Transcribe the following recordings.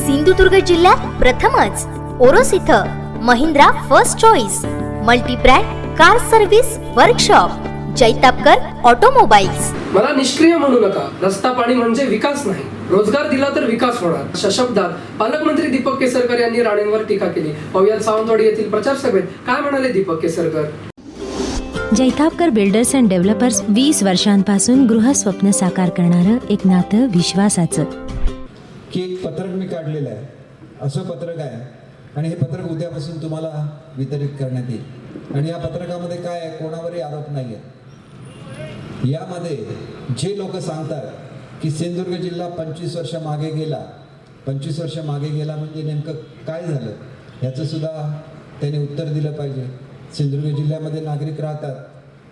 सिंधुदुर्ग जिल्ह्यात प्रथमच ओरोस इथं Mahindra first choice multi brand car service workshop Jaitapkar automobiles. मला निष्क्रिय म्हणू नका. रस्ता पाणी म्हणजे विकास नाही. रोजगार दिला तर विकास होणार. अशा शब्दात पालकमंत्री दीपक केसरकर यांनी राणेंवर टीका केली. पाहुयात सावंतवाडी येथील प्रचार सभेत काय म्हणाले Deepak Kesarkar? Jaitapkar builders and developers वीस वर्षांपासून गृहस्वप्न साकार करणारं एक नातं विश्वासाचं. की एक पत्रक मी काढलेलं आहे. असं पत्रक आहे. आणि हे पत्रक उद्यापासून तुम्हाला वितरित करण्यात येईल. आणि या पत्रकामध्ये काय आहे? कोणावरही आरोप नाही आहे यामध्ये जे लोक सांगतात की सिंधुदुर्ग जिल्हा पंचवीस वर्ष मागे गेला. पंचवीस वर्ष मागे गेला म्हणजे नेमकं काय झालं? ह्याचं सुद्धा त्यांनी उत्तर दिलं पाहिजे. सिंधुदुर्ग जिल्ह्यामध्ये नागरिक राहतात.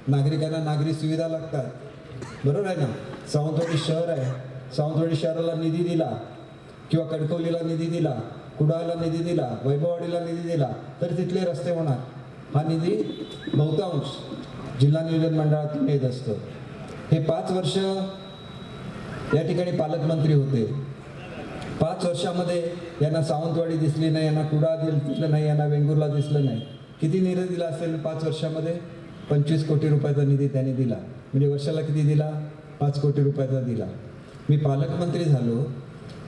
नागरिकांना नागरी सुविधा लागतात. बरोबर आहे ना? सावंतवाडी शहर आहे. सावंतवाडी शहराला निधी दिला. किंवा कणकवलीला निधी दिला कुडाळला निधी दिला वैभववाडीला निधी दिला तर तिथले रस्ते होणार. हा निधी बहुतांश जिल्हा नियोजन मंडळातून येत असतो. हे पाच वर्ष या ठिकाणी पालकमंत्री होते. पाच वर्षामध्ये यांना सावंतवाडी दिसली नाही यांना कुडाळ दिल- दिसलं नाही यांना वेंगुर्ला दिसलं नाही. किती निधी दिला असेल पाच वर्षामध्ये? पंचवीस कोटी रुपयाचा निधी त्यांनी दिला. म्हणजे वर्षाला किती दिला? पाच कोटी रुपयाचा दिला. मी पालकमंत्री झालो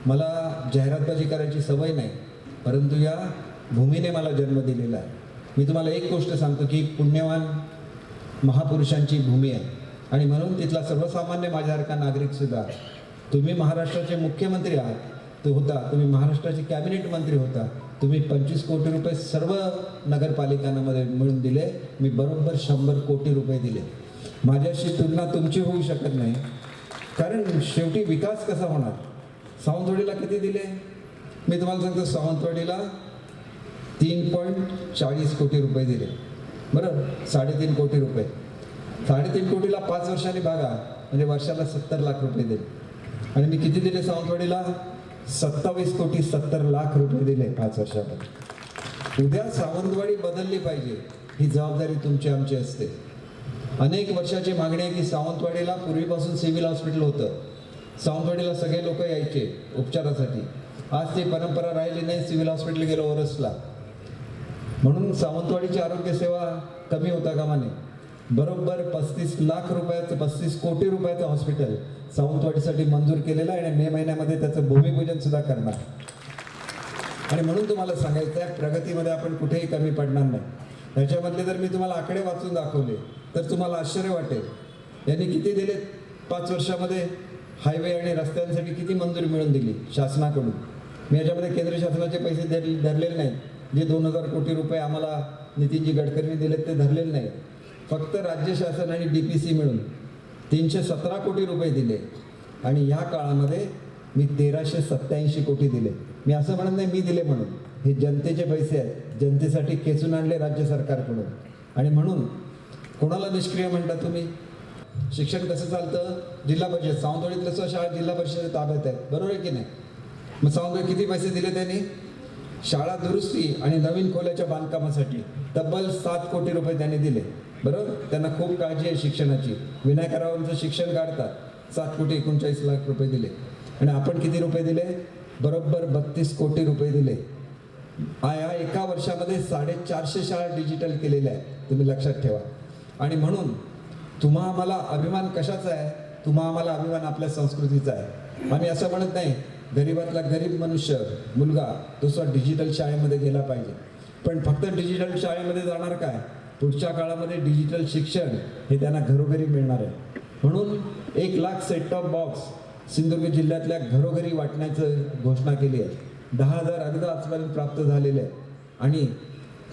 मला जाहिरातबाजी करायची सवय नाही परंतु या भूमीने मला जन्म दिलेला आहे. मी तुम्हाला एक गोष्ट सांगतो की पुण्यवान महापुरुषांची भूमी आहे. आणि म्हणून तिथला सर्वसामान्य माझ्यासारखा नागरिकसुद्धा तुम्ही महाराष्ट्राचे मुख्यमंत्री आहात तो होता तुम्ही महाराष्ट्राचे कॅबिनेट मंत्री होता तुम्ही पंचवीस कोटी रुपये सर्व नगरपालिकांमध्ये मिळून दिले मी बरोबर शंभर कोटी रुपये दिले. माझ्याशी तुलना तुमची होऊ शकत नाही. कारण शेवटी विकास कसा होणार? सावंतवाडीला किती दिले? मी तुम्हाला सांगतो सावंतवाडीला तीन पॉईंट चाळीस कोटी रुपये दिले. बरं? साडेतीन कोटी रुपये. साडेतीन कोटीला पाच वर्षांनी भागा म्हणजे वर्षाला सत्तर लाख रुपये दिले. आणि मी किती दिले सावंतवाडीला? सत्तावीस कोटी सत्तर लाख रुपये दिले पाच वर्षामध्ये. उद्या सावंतवाडी बदलली पाहिजे ही जबाबदारी तुमची आमची असते. अनेक वर्षाची मागणी आहे की सावंतवाडीला पूर्वीपासून सिव्हिल हॉस्पिटल होतं. सावंतवाडीला सगळे लोक यायचे उपचारासाठी. आज ती परंपरा राहिली नाही सिव्हिल हॉस्पिटल गेलो ओरसला. म्हणून सावंतवाडीची आरोग्य सेवा कमी होता कामाने बरोबर पस्तीस लाख रुपयाचं पस्तीस कोटी रुपयाचं हॉस्पिटल सावंतवाडीसाठी मंजूर केलेलं आहे आणि मे महिन्यामध्ये त्याचं भूमिपूजन सुद्धा करणार. आणि म्हणून तुम्हाला सांगायचं आहे प्रगतीमध्ये आपण कुठेही कमी पडणार नाही. ह्याच्यामधले जर मी तुम्हाला आकडे वाचून दाखवले तर तुम्हाला आश्चर्य वाटेल. यांनी किती दिले पाच वर्षामध्ये? हायवे आणि रस्त्यांसाठी किती मंजुरी मिळून दिली शासनाकडून? मी याच्यामध्ये केंद्र शासनाचे पैसे धर धरलेले नाहीत. जे दोन हजार कोटी रुपये आम्हाला नितीनजी गडकरींनी दिलेत ते धरलेले नाहीत. फक्त राज्य शासन आणि डी पी सी मिळून तीनशे सतरा कोटी रुपये दिले. आणि ह्या काळामध्ये मी तेराशे सत्याऐंशी कोटी दिले. मी असं म्हणत नाही मी दिले म्हणून. हे जनतेचे पैसे आहेत. जनतेसाठी खेचून आणले राज्य सरकारकडून. आणि म्हणून कोणाला निष्क्रिय म्हणता तुम्ही? शिक्षण कसं चालतं जिल्हा परिषद. सावंतवाडीतल्या तसं शाळा जिल्हा परिषद ताब्यात आहे. बरोबर आहे की नाही? मग सावंतवाडी किती पैसे दिले त्यांनी? शाळा दुरुस्ती आणि नवीन खोल्याच्या बांधकामासाठी तब्बल सात कोटी रुपये त्यांनी दिले. बरोबर? त्यांना खूप काळजी आहे शिक्षणाची. विनायकरावांचं शिक्षण काढतात. सात कोटी एकोणचाळीस लाख रुपये दिले. आणि आपण किती रुपये दिले? बरोबर बत्तीस कोटी रुपये दिले. या एका वर्षामध्ये साडेचारशे शाळा डिजिटल केलेल्या आहेत. तुम्ही लक्षात ठेवा. आणि म्हणून तुम्हा आम्हाला अभिमान कशाचा आहे? तुम्हा आम्हाला अभिमान आपल्या संस्कृतीचा आहे. आम्ही असं म्हणत नाही गरीबातला गरीब मनुष्य मुलगा दुसरा डिजिटल शाळेमध्ये गेला पाहिजे. पण फक्त डिजिटल शाळेमध्ये जाणार काय? पुढच्या काळामध्ये डिजिटल शिक्षण हे त्यांना घरोघरी मिळणार आहे. म्हणून एक lakh set top box Sindhudurg जिल्ह्यातल्या घरोघरी वाटण्याचं घोषणा केली आहे. दहा हजार अगदी आजपर्यंत प्राप्त झालेले आहे. आणि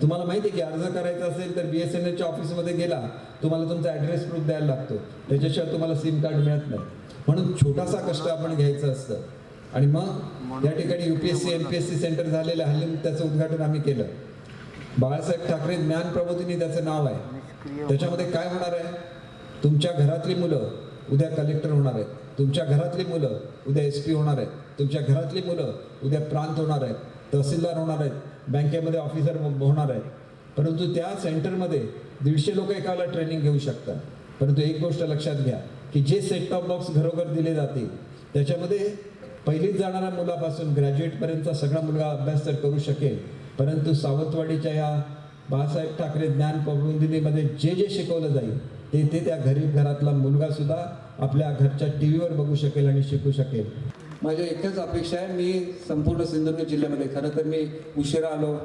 तुम्हाला माहिती आहे की अर्ज करायचा असेल तर बी एस एन एलच्या ऑफिसमध्ये गेला तुम्हाला तुमचा ॲड्रेस प्रूफ द्यायला लागतो. त्याच्याशिवाय तुम्हाला सिम कार्ड मिळत नाही. म्हणून छोटासा कष्ट आपण घ्यायचं असतं. आणि मग या ठिकाणी U P S C M P S C centre झालेलं हल्ली त्याचं उद्घाटन आम्ही केलं. बाळासाहेब ठाकरे ज्ञान प्रबोधिनी त्याचं नाव आहे. त्याच्यामध्ये काय होणार आहे? तुमच्या घरातली मुलं उद्या कलेक्टर होणार आहेत. तुमच्या घरातली मुलं उद्या एस पी होणार आहेत. तुमच्या घरातली मुलं उद्या प्रांत होणार आहेत. तहसीलदार होणार आहेत बँकेमध्ये ऑफिसर होणार आहेत. परंतु त्या सेंटरमध्ये दीडशे लोक एकाला ट्रेनिंग घेऊ शकतात. परंतु एक गोष्ट लक्षात घ्या की जे सेट टॉप बॉक्स घरोघर दिले जातील त्याच्यामध्ये पहिलीच जाणाऱ्या मुलापासून ग्रॅज्युएटपर्यंतचा सगळा मुलगा अभ्यास तर करू शकेल. परंतु सावंतवाडीच्या या बाळासाहेब ठाकरे ज्ञान कौमुदिनीमध्ये जे जे शिकवलं जाईल ते ते त्या गरीब घरातला मुलगासुद्धा आपल्या घरच्या टी व्हीवर बघू शकेल आणि शिकू शकेल. माझ्या एकच अपेक्षा आहे. मी संपूर्ण सिंधुदुर्ग जिल्ह्यामध्ये खरं तर मी उशिरा आलो.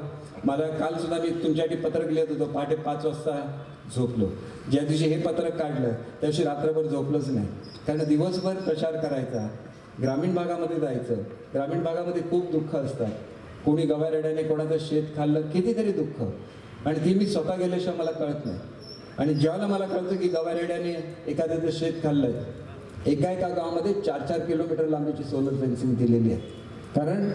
मला कालसुद्धा मी तुमच्यासाठी पत्रक लिहित होतो. पहाटे पाच वाजता झोपलो. ज्या दिवशी हे पत्रक काढलं त्या दिवशी रात्रभर झोपलंच नाही. कारण दिवसभर प्रचार करायचा ग्रामीण भागामध्ये जायचं. ग्रामीण भागामध्ये खूप दुःख असतात कोणी गवारेड्याने कोणाचं शेत खाल्लं कितीतरी दुःख. आणि ती मी स्वतः गेल्याशिवाय मला कळत नाही. आणि ज्यावेळेला मला कळतं की गवारेड्याने एखाद्याचं शेत खाल्लंय एका एका गावामध्ये चार चार किलोमीटर लांबीची सोलर फेन्सिंग दिलेली आहे. कारण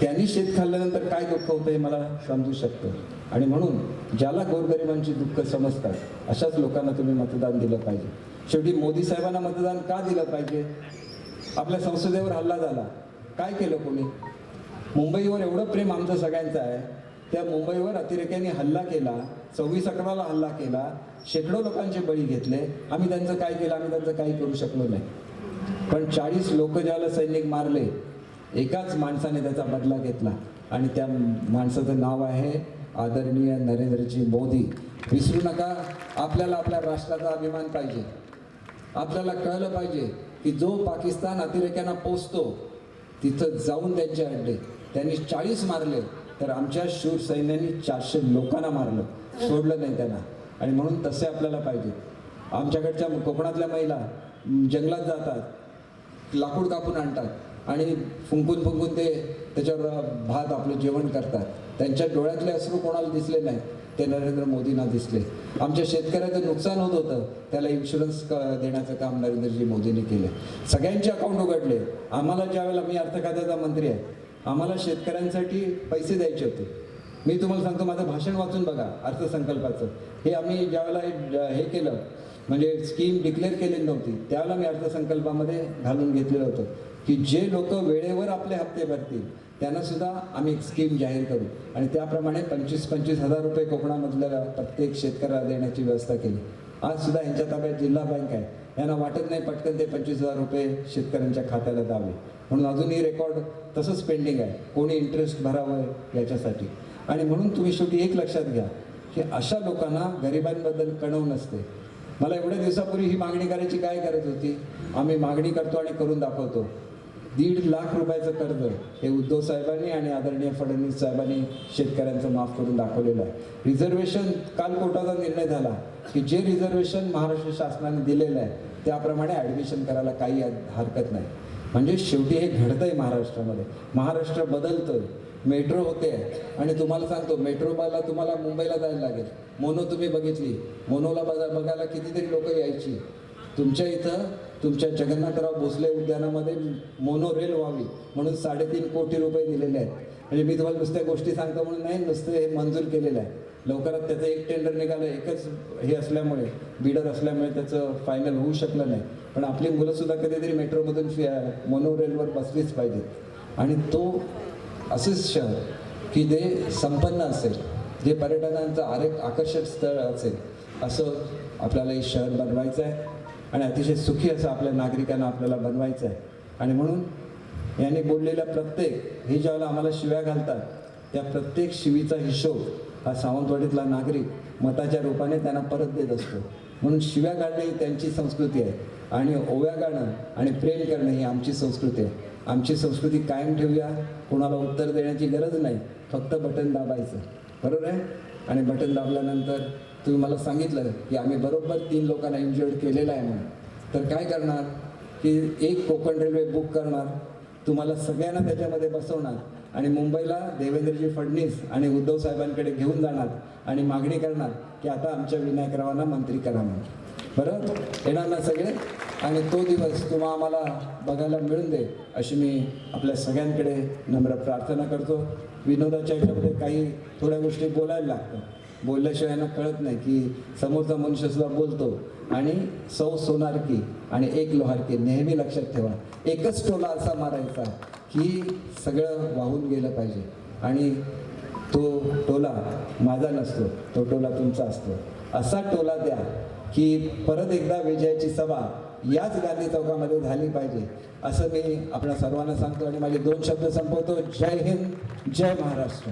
त्यांनी शेत खाल्ल्यानंतर काय दुःख होतं हे मला समजू शकतं. आणि म्हणून ज्याला गोरगरिबांची दुःख समजतात अशाच लोकांना तुम्ही मतदान दिलं पाहिजे. शेवटी मोदी साहेबांना मतदान का दिलं पाहिजे? आपल्या संसदेवर हल्ला झाला. काय केलं कोणी? मुंबईवर एवढं प्रेम आमचं सगळ्यांचं आहे. त्या मुंबईवर अतिरेक्यांनी हल्ला केला सव्वीस अकराला हल्ला केला शेकडो लोकांचे बळी घेतले. आम्ही त्यांचं काय केलं? आम्ही त्यांचं काही करू शकलो नाही. पण चाळीस लोक ज्याला सैनिक मारले एकाच माणसाने त्याचा बदला घेतला. आणि त्या माणसाचं नाव आहे आदरणीय नरेंद्रजी मोदी. विसरू नका. आपल्याला आपल्या राष्ट्राचा अभिमान पाहिजे. आपल्याला कळलं पाहिजे की जो पाकिस्तान अतिरेक्यांना पोचतो तिथं जाऊन त्यांचे अड्डे. त्यांनी चाळीस मारले. तर आमच्या शूर सैन्याने चारशे लोकांना मारलं. सोडलं नाही त्यांना. आणि म्हणून तसे आपल्याला पाहिजे. आमच्याकडच्या कोकणातल्या महिला जंगलात जातात लाकूड कापून आणतात आणि फुंकून फुंकून ते त्याच्यावर भात आपलं जेवण करतात. त्यांच्या डोळ्यातले अश्रू कोणाला दिसले नाही ते नरेंद्र मोदींना दिसले. आमच्या शेतकऱ्याचं नुकसान होत होतं त्याला इन्शुरन्स क देण्याचं काम नरेंद्रजी मोदींनी केलं. सगळ्यांचे अकाउंट उघडले. आम्हाला ज्यावेळेला मी अर्थखात्याचा मंत्री आहे आम्हाला शेतकऱ्यांसाठी पैसे द्यायचे होते. मी तुम्हाला सांगतो माझं भाषण वाचून बघा अर्थसंकल्पाचं. हे आम्ही ज्यावेळेला हे- केलं म्हणजे स्कीम डिक्लेअर केलेली नव्हती त्यावेळेला मी अर्थसंकल्पामध्ये घालून घेतलेलं होतं की जे लोक वेळेवर आपले हप्ते भरतील त्यांना सुद्धा आम्ही एक स्कीम जाहीर करू. आणि त्याप्रमाणे पंचवीस पंचवीस हजार रुपये कोकणामधल्या प्रत्येक शेतकऱ्याला देण्याची व्यवस्था केली. आज सुद्धा यांच्या ताब्यात जिल्हा बँक आहे. यांना वाटत नाही पटकन ते पंचवीस हजार रुपये शेतकऱ्यांच्या खात्याला द्यावे. म्हणून अजूनही रेकॉर्ड तसंच पेंडिंग आहे. कोणी इंटरेस्ट भरावं याच्यासाठी. आणि म्हणून तुम्ही शेवटी एक लक्षात घ्या की अशा लोकांना गरिबांबद्दल कणव नसते. मला एवढ्या दिवसापूर्वी ही मागणी करायची काय गरज होती? आम्ही मागणी करतो आणि करून दाखवतो. दीड लाख रुपयाचं कर्ज हे उद्धव साहेबांनी आणि आदरणीय फडणवीस साहेबांनी शेतकऱ्यांचं माफ करून दाखवलेलं आहे. रिझर्वेशन काल कोर्टाचा निर्णय झाला. की जे रिझर्वेशन महाराष्ट्र शासनाने दिलेलं आहे त्याप्रमाणे ॲडमिशन करायला काही हरकत नाही. म्हणजे शेवटी हे घडतं आहे महाराष्ट्रामध्ये. महाराष्ट्र बदलतोय. मेट्रो होते. आणि तुम्हाला सांगतो मेट्रोला तुम्हाला मुंबईला जायला लागेल. मोनो तुम्ही बघितली. मोनोला बघा बघायला कितीतरी लोक यायची. तुमच्या इथं तुमच्या जगन्नाथराव भोसले उद्यानामध्ये मोनो रेल व्हावी म्हणून साडेतीन कोटी रुपये दिलेले आहेत. म्हणजे मी तुम्हाला नुसत्या गोष्टी सांगतो म्हणून नाही नुसतं हे मंजूर केलेलं आहे. लवकरात त्याचं एक टेंडर निघालं एकच हे असल्यामुळे बिडर असल्यामुळे त्याचं फायनल होऊ शकलं नाही. पण आपली मुलंसुद्धा कधीतरी मेट्रोमधून मोनो मोनोरेलवर बसलीच पाहिजेत. आणि तो असेच शहर की जे संपन्न असेल जे पर्यटकांचं आरे आकर्षक स्थळ असेल असं आपल्याला हे शहर बनवायचं आहे. आणि अतिशय सुखी असं आपल्या नागरिकांना आपल्याला बनवायचं आहे. आणि म्हणून यांनी बोललेल्या प्रत्येक हे ज्यावेळेला आम्हाला शिव्या घालतात त्या प्रत्येक शिवीचा हिशोब हा सावंतवाडीतला नागरिक मताच्या रूपाने त्यांना परत देत असतो. म्हणून शिव्या गाळणे ही त्यांची संस्कृती आहे. आणि ओव्या गाणं आणि प्रेम करणं ही आमची संस्कृती आहे. आमची संस्कृती कायम ठेवूया. कोणाला उत्तर देण्याची गरज नाही. फक्त बटन दाबायचं. बरोबर आहे? आणि बटन दाबल्यानंतर तुम्ही मला सांगितलं की आम्ही बरोबर तीन लोकांना इंजुर्ड केलेलं आहे म्हणून. तर काय करणार? की एक कोकण रेल्वे बुक करणार. तुम्हाला सगळ्यांना त्याच्यामध्ये बसवणार. आणि मुंबईला देवेंद्रजी फडणीस आणि उद्धव साहेबांकडे घेऊन जाणार आणि मागणी करणार की आता आमच्या विनायकरावांना मंत्री करा म्हणून. बरं? येणार ना सगळे? आणि तो दिवस तुम्हा आम्हाला बघायला मिळून दे अशी मी आपल्या सगळ्यांकडे नम्र प्रार्थना करतो. विनोदाच्या ह्याच्यामध्ये काही थोड्या गोष्टी बोलायला लागतात. बोलल्याशिवाय यांना कळत नाही की समोरचा मनुष्यसुद्धा बोलतो. आणि सौ सोनारकी आणि एक लोहारकी नेहमी लक्षात ठेवा. एकच टोला असा मारायचा की सगळं वाहून गेलं पाहिजे. आणि तो टोला माझा नसतो तो टोला तुमचा असतो. असा टोला द्या की परत एकदा विजयाची सभा याच गांधी चौकामध्ये झाली पाहिजे असं मी आपल्या सर्वांना सांगतो आणि माझे दोन शब्द संपवतो. जय हिंद जय महाराष्ट्र.